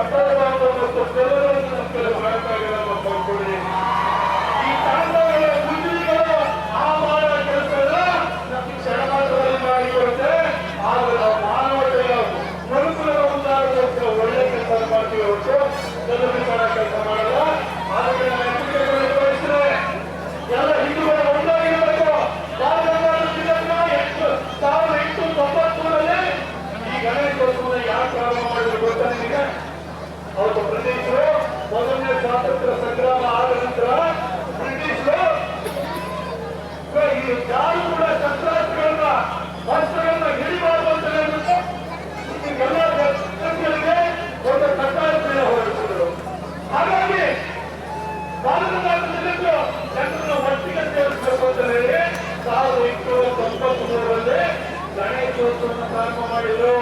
ಕನ್ನಡಕ್ಕೆ ಬೇರೆ ಮಳೆ ಕಾಯಿಗಳನ್ನು ಈ ತಾಂತ್ರಣ ಆ ಮಹಾನ ಕೆಲಸಗಳ ನಮಗೆ ಚೆನ್ನಾಗಿ ಹೇಳಿದ್ರೆ ಆ ಮಾನವತೆಯ ಮನುಕೂಲ ಉಂಟಾಗುತ್ತೆ ಒಳ್ಳೆಯ ಕೆಲಸ ಮಾಡ್ತೀವಿ ಅವಕ್ಕೆ ಬೆಲೆ ಮಾಡೋ ಕೆಲಸ ಮಾಡುತ್ತೆ ಸ್ವಾತಂತ್ರ್ಯ ಸಂಗ್ರಾಮ ಆದ ನಂತರ ಬ್ರಿಟಿಷರು ಯಾರು ಕೂಡ ಶಸ್ತ್ರಾಸ್ತ್ರಗಳನ್ನ ಅಸ್ತ್ರಗಳನ್ನ ಹಿಡಿಬಾರದು ಅಂತ ಹೇಳ್ಬಿಟ್ಟು ಎಲ್ಲ ಒಂದು ಕಡ್ಡಾಯ ಹೊರಡಿಸಿದರು. ಹಾಗಾಗಿ ಭಾರತದಲ್ಲಿ ಜನರನ್ನು ಒಟ್ಟಿಗೆ ಅಂತ ಹೇಳಿ ಸಾವಿರದ ಎಂಟುನೂರ ತೊಂಬತ್ತ್ ಮೂರರಲ್ಲಿ ಪ್ರಾರಂಭ ಮಾಡಿದ್ರು.